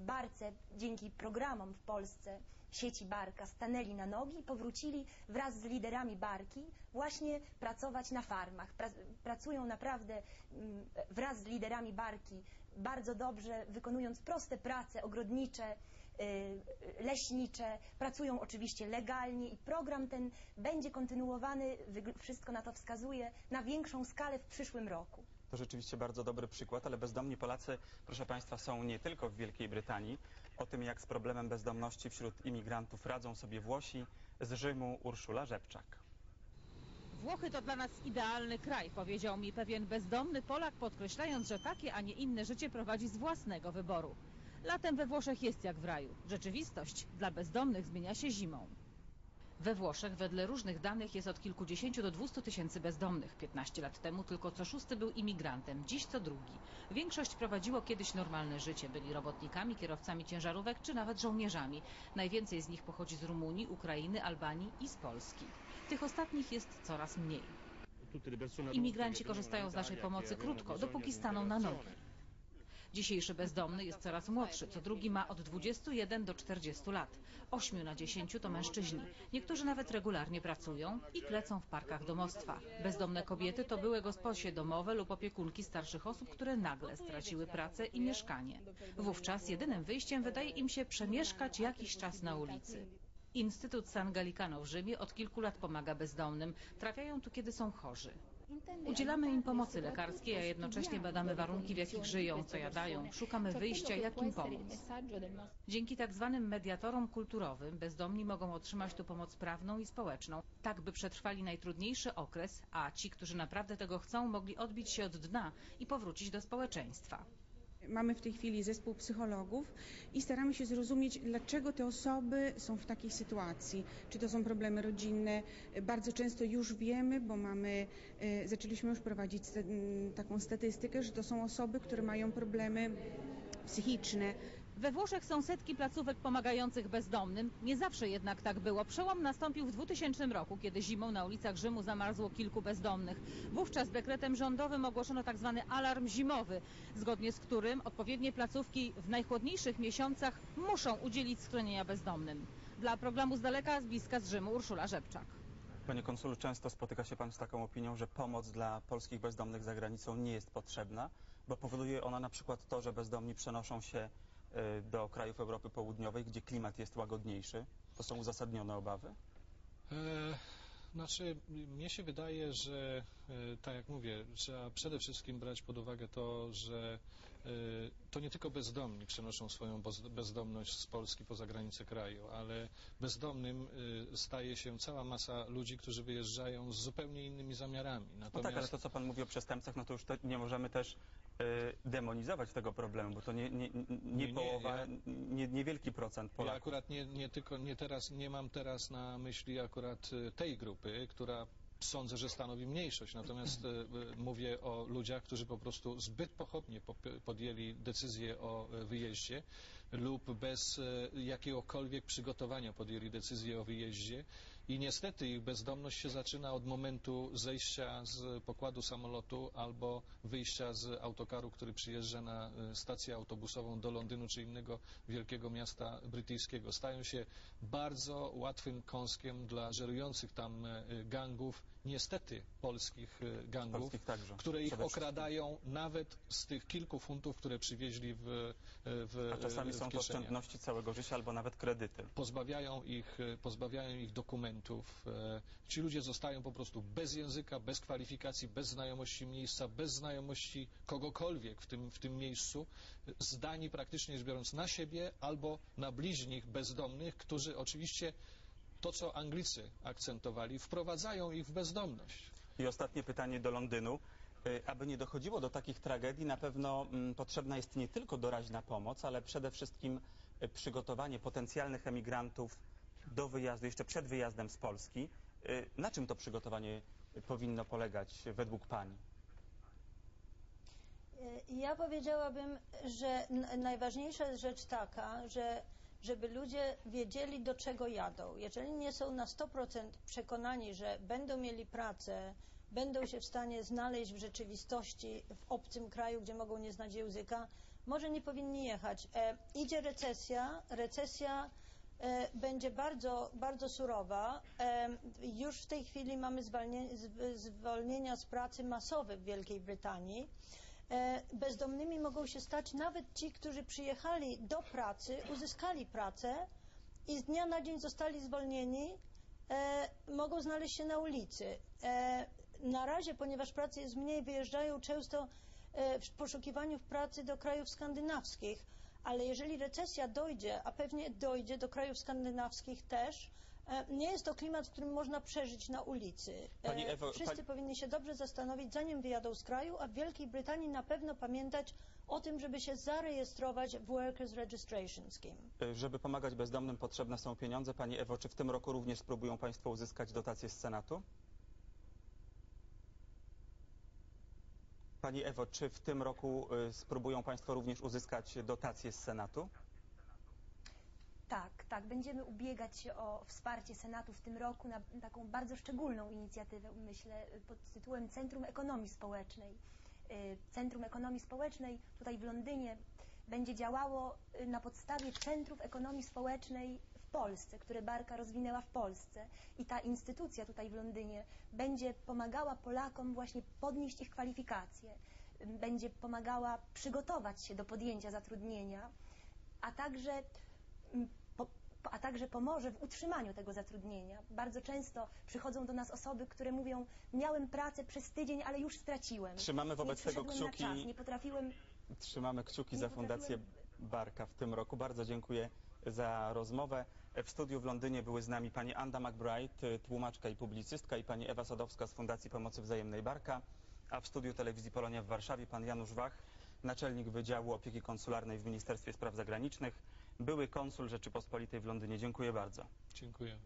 Barce, dzięki programom w Polsce sieci Barka, stanęli na nogi i powrócili wraz z liderami Barki właśnie pracować na farmach. Pra, pracują naprawdę mm, wraz z liderami Barki bardzo dobrze, wykonując proste prace ogrodnicze, y, leśnicze, pracują oczywiście legalnie i program ten będzie kontynuowany, wszystko na to wskazuje, na większą skalę w przyszłym roku. To rzeczywiście bardzo dobry przykład, ale bezdomni Polacy, proszę Państwa, są nie tylko w Wielkiej Brytanii. O tym, jak z problemem bezdomności wśród imigrantów radzą sobie Włosi, z Rzymu Urszula Rzepczak. Włochy to dla nas idealny kraj, powiedział mi pewien bezdomny Polak, podkreślając, że takie, a nie inne życie prowadzi z własnego wyboru. Latem we Włoszech jest jak w raju. Rzeczywistość dla bezdomnych zmienia się zimą. We Włoszech wedle różnych danych jest od kilkudziesięciu do dwustu tysięcy bezdomnych. 15 lat temu tylko co szósty był imigrantem, dziś co drugi. Większość prowadziło kiedyś normalne życie. Byli robotnikami, kierowcami ciężarówek czy nawet żołnierzami. Najwięcej z nich pochodzi z Rumunii, Ukrainy, Albanii i z Polski. Tych ostatnich jest coraz mniej. Imigranci korzystają z naszej pomocy krótko, dopóki staną na nogi. Dzisiejszy bezdomny jest coraz młodszy, co drugi ma od 21 do 40 lat. Ośmiu na dziesięciu to mężczyźni. Niektórzy nawet regularnie pracują i klecą w parkach domostwa. Bezdomne kobiety to były gosposie domowe lub opiekunki starszych osób, które nagle straciły pracę i mieszkanie. Wówczas jedynym wyjściem wydaje im się przemieszkać jakiś czas na ulicy. Instytut San Gallicano w Rzymie od kilku lat pomaga bezdomnym. Trafiają tu, kiedy są chorzy. Udzielamy im pomocy lekarskiej, a jednocześnie badamy warunki, w jakich żyją, co jadają. Szukamy wyjścia, jak im pomóc. Dzięki tak zwanym mediatorom kulturowym bezdomni mogą otrzymać tu pomoc prawną i społeczną, tak by przetrwali najtrudniejszy okres, a ci, którzy naprawdę tego chcą, mogli odbić się od dna i powrócić do społeczeństwa. Mamy w tej chwili zespół psychologów i staramy się zrozumieć, dlaczego te osoby są w takiej sytuacji. Czy to są problemy rodzinne? Bardzo często już wiemy, bo mamy, e, zaczęliśmy już prowadzić taką statystykę, że to są osoby, które mają problemy psychiczne, We Włoszech są setki placówek pomagających bezdomnym. Nie zawsze jednak tak było. Przełom nastąpił w 2000 roku, kiedy zimą na ulicach Rzymu zamarzło kilku bezdomnych. Wówczas dekretem rządowym ogłoszono tzw. alarm zimowy, zgodnie z którym odpowiednie placówki w najchłodniejszych miesiącach muszą udzielić schronienia bezdomnym. Dla programu z daleka, z bliska z Rzymu, Urszula Rzepczak. Panie konsulu, często spotyka się Pan z taką opinią, że pomoc dla polskich bezdomnych za granicą nie jest potrzebna, bo powoduje ona na przykład to, że bezdomni przenoszą się do krajów Europy Południowej, gdzie klimat jest łagodniejszy. To są uzasadnione obawy? E, Znaczy, mnie się wydaje, że e, tak jak mówię, trzeba przede wszystkim brać pod uwagę to, że to nie tylko bezdomni przenoszą swoją bezdomność z Polski poza granice kraju, ale bezdomnym e, staje się cała masa ludzi, którzy wyjeżdżają z zupełnie innymi zamiarami. No Natomiast tak, ale to co Pan mówi o przestępcach, no to już nie możemy też y, demonizować tego problemu, bo to nie, nie, nie, nie nie, połowa, ja- nie, niewielki procent Ja Polaków. akurat nie, nie tylko, nie teraz, nie mam teraz na myśli akurat tej grupy, która sądzę, że stanowi mniejszość. Natomiast e, e, mówię o ludziach, którzy po prostu zbyt pochopnie podjęli decyzję o e, wyjeździe lub bez e, jakiegokolwiek przygotowania podjęli decyzję o wyjeździe i niestety ich bezdomność się zaczyna od momentu zejścia z pokładu samolotu albo wyjścia z autokaru, który przyjeżdża na e, stację autobusową do Londynu czy innego wielkiego miasta brytyjskiego. Stają się bardzo łatwym kąskiem dla żerujących tam e, gangów, niestety polskich e, gangów, Polskich także, które ich okradają nawet z tych kilku funtów, które przywieźli w, e, w A czasami w są to oszczędności całego życia albo nawet kredyty. pozbawiają ich, pozbawiają ich dokumentów. Ci ludzie zostają po prostu bez języka, bez kwalifikacji, bez znajomości miejsca, bez znajomości kogokolwiek w tym, w tym miejscu, zdani praktycznie rzecz biorąc na siebie albo na bliźnich bezdomnych, którzy oczywiście to, co Anglicy akcentowali, wprowadzają ich w bezdomność. I ostatnie pytanie do Londynu. Y, Aby nie dochodziło do takich tragedii, na pewno mm, potrzebna jest nie tylko doraźna pomoc, ale przede wszystkim y, przygotowanie potencjalnych emigrantów do wyjazdu, jeszcze przed wyjazdem z Polski. Y, Na czym to przygotowanie powinno polegać według Pani? Ja powiedziałabym, że najważniejsza jest rzecz taka, że żeby ludzie wiedzieli, do czego jadą. Jeżeli nie są na 100% przekonani, że będą mieli pracę, będą się w stanie znaleźć w rzeczywistości w obcym kraju, gdzie mogą nie znać języka, może nie powinni jechać. E, idzie recesja, recesja e, będzie bardzo, bardzo surowa. E, już w tej chwili mamy zwolnienia z pracy masowe w Wielkiej Brytanii. E, Bezdomnymi mogą się stać nawet ci, którzy przyjechali do pracy, uzyskali pracę i z dnia na dzień zostali zwolnieni, e, mogą znaleźć się na ulicy. E, na razie, ponieważ pracy jest mniej, wyjeżdżają często w poszukiwaniu pracy do krajów skandynawskich, ale jeżeli recesja dojdzie, a pewnie dojdzie do krajów skandynawskich też, nie jest to klimat, w którym można przeżyć na ulicy. E, Pani Ewo, Wszyscy pani- powinni się dobrze zastanowić, zanim wyjadą z kraju, a w Wielkiej Brytanii na pewno pamiętać o tym, żeby się zarejestrować w Workers Registration Scheme. Y, Żeby pomagać bezdomnym potrzebne są pieniądze. Pani Ewo, czy w tym roku również spróbują Państwo uzyskać dotacje z Senatu? Pani Ewo, czy w tym roku spróbują Państwo również uzyskać dotacje z Senatu? Tak, tak. Będziemy ubiegać się o wsparcie Senatu w tym roku na taką bardzo szczególną inicjatywę, myślę, pod tytułem Centrum Ekonomii Społecznej. Y, Centrum Ekonomii Społecznej tutaj w Londynie będzie działało y, na podstawie Centrów Ekonomii Społecznej w Polsce, które Barka rozwinęła w Polsce. I ta instytucja tutaj w Londynie będzie pomagała Polakom właśnie podnieść ich kwalifikacje, y, będzie pomagała przygotować się do podjęcia zatrudnienia, a także m, po, po- a także pomoże w utrzymaniu tego zatrudnienia. Bardzo często przychodzą do nas osoby, które mówią, miałem pracę przez tydzień, ale już straciłem. Trzymamy wobec tego kciuki. Czas, nie potrafiłem Trzymamy kciuki za Fundację Barka w tym roku. Bardzo dziękuję za rozmowę. W studiu w Londynie były z nami pani Anda McBride, tłumaczka i publicystka i pani Ewa Sadowska z Fundacji Pomocy Wzajemnej Barka, a w studiu telewizji Polonia w Warszawie pan Janusz Wach, naczelnik Wydziału Opieki Konsularnej w Ministerstwie Spraw Zagranicznych, były konsul Rzeczypospolitej w Londynie. Dziękuję bardzo. Dziękuję.